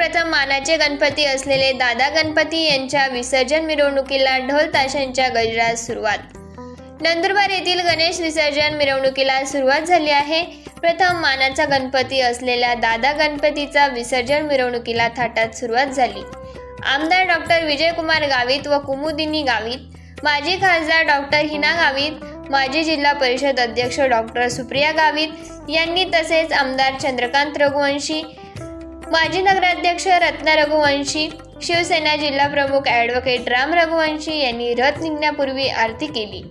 मानाचे गणपती असलेले दादा गणपती यांच्या विसर्जन मिरवणुकीला ढोल ताशांच्या गजरात सुरुवात. नंदुरबार येथील गणेश विसर्जन मिरवणुकीला सुरुवात झाली आहे. प्रथम मानाचा गणपती असलेल्या दादा गणपतीचा विसर्जन मिरवणुकीला थाटात सुरुवात झाली. आमदार डॉक्टर विजयकुमार गावित व कुमुदिनी गावित माजी खासदार डॉक्टर हिना गावित माजी जिल्हा परिषद अध्यक्ष डॉक्टर सुप्रिया गावित यांनी तसेच आमदार चंद्रकांत रघुवंशी माजी नगराध्यक्ष रत्ना रघुवंशी शिवसेना जिल्हा प्रमुख ॲडव्होकेट राम रघुवंशी यांनी रथ निघण्यापूर्वी आरती केली.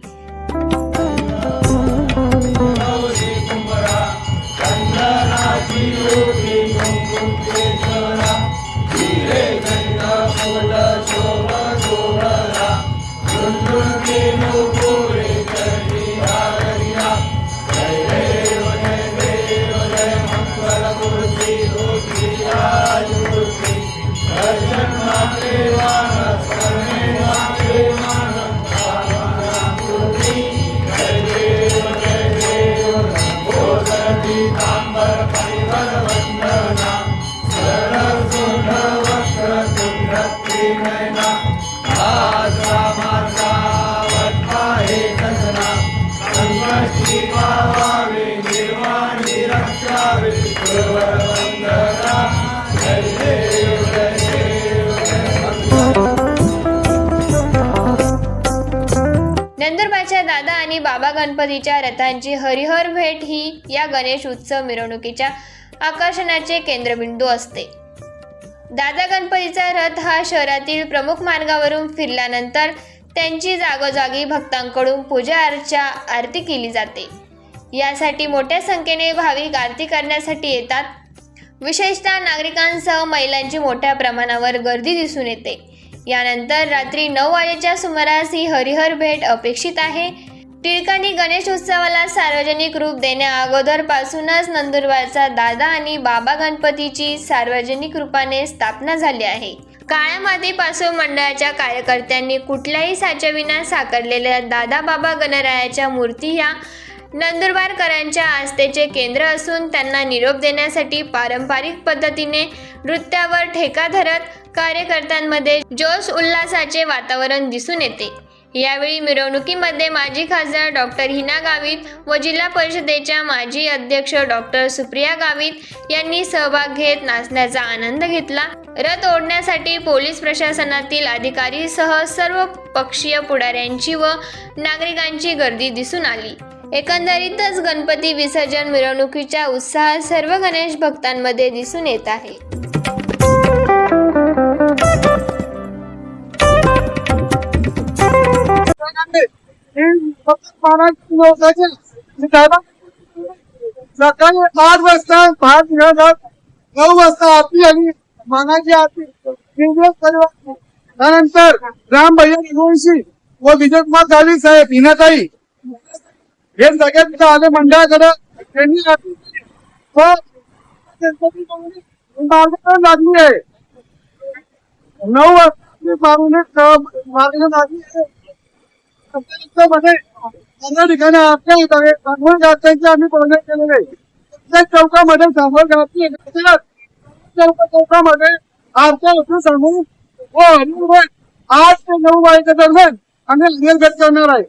नंदुरबारच्या दादा आणि बाबा गणपतीच्या रथांची हरिहर भेट ही या गणेश उत्सव मिरवणुकीच्या आकर्षणाचे केंद्रबिंदू असते. दादा गणपतीचा रथ हा शहरातील प्रमुख मार्गावरून फिरल्यानंतर त्यांची जागोजागी भक्तांकडून पूजा अर्चा आरती केली जाते. यासाठी मोठ्या संख्येने भाविक आरती करण्यासाठी येतात. विशेषतः नागरिकांसह महिलांची मोठ्या प्रमाणावर गर्दी दिसून येते. यानंतर रात्री नऊ वाजेच्या सुमारास ही हरिहर भेट अपेक्षित आहे. टिळकांनी गणेश उत्सवाला सार्वजनिक रूप देण्या अगोदरपासूनच नंदुरबारचा दादा आणि बाबा गणपतीची सार्वजनिक रूपाने स्थापना झाली आहे. काळ्या मातीपासून मंडळाच्या कार्यकर्त्यांनी कुठल्याही साच्याविना साकारलेल्या दादा बाबा गणरायाच्या मूर्ती ह्या नंदुरबारकरांच्या आस्थेचे केंद्र असून त्यांना निरोप देण्यासाठी पारंपरिक पद्धतीने नृत्यावर ठेका धरत कार्यकर्त्यांमध्ये जोश उल्हासाचे वातावरण दिसून येते. यावेळी मिरवणुकीमध्ये माजी खासदार डॉक्टर हिना गावित व जिल्हा परिषदेच्या माजी अध्यक्ष डॉक्टर सुप्रिया गावित यांनी सहभाग घेत नाचण्याचा आनंद घेतला. रथ ओढण्यासाठी पोलीस प्रशासनातील अधिकारीसह सर्व पक्षीय पुढाऱ्यांची व नागरिकांची गर्दी दिसून आली. एकंदरीतच गणपती विसर्जन मिरवणुकीच्या उत्साहात सर्व गणेश भक्तांमध्ये दिसून येत आहे. सकाळी आठ वाजता भात घेतात नऊ वाजता आरती आली मानाची आरती दिवस त्यानंतर राम भैया रघुवंशी व विजयकुमार गावी साहेब हिनाताई. हे सगळ्यात तिथं आले मंडळाकडे त्यांनी हो, लागली आहे. नऊ वाजता लागली आहे. ठिकाणी आम्ही पाहण्यात केलेले. आहे प्रत्येक चौकामध्ये सांगोल गाती चौकामध्ये आरत्या होते सांगून. हो, व ते नऊ वाजेच्या दरम्यान आम्ही हरिहर करणार आहे.